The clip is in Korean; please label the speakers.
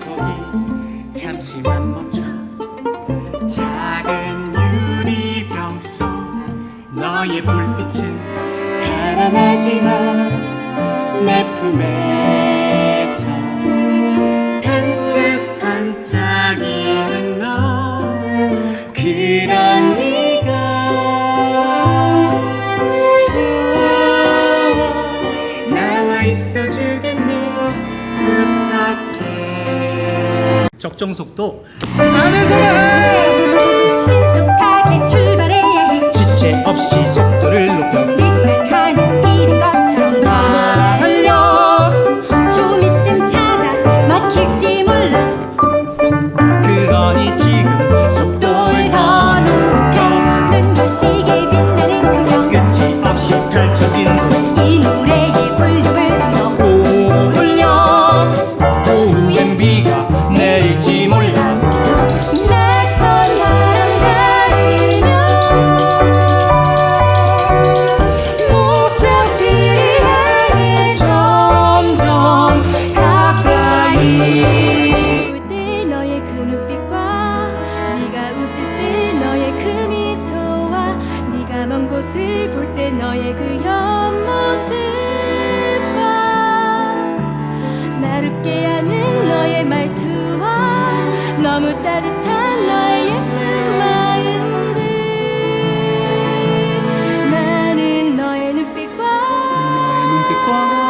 Speaker 1: 거기 잠시만 멈춰. 작은 유리병 속 너의 불빛은 달아나지만 내 품에 적정 속도. 안에서
Speaker 2: 신속하게 출발해야 해
Speaker 1: 지체 없이 속도를 높여.
Speaker 2: 늘상 하는 일인 것처럼 달려. 좀 있음 차가 막힐지 몰라.
Speaker 1: 그러니
Speaker 2: 먼 곳을 볼 때 너의 그 옆모습과 나를게 하는 너의 말투와 너무 따뜻한 너의 예쁜 마음들. 나는 너의 눈빛과 너의 눈빛과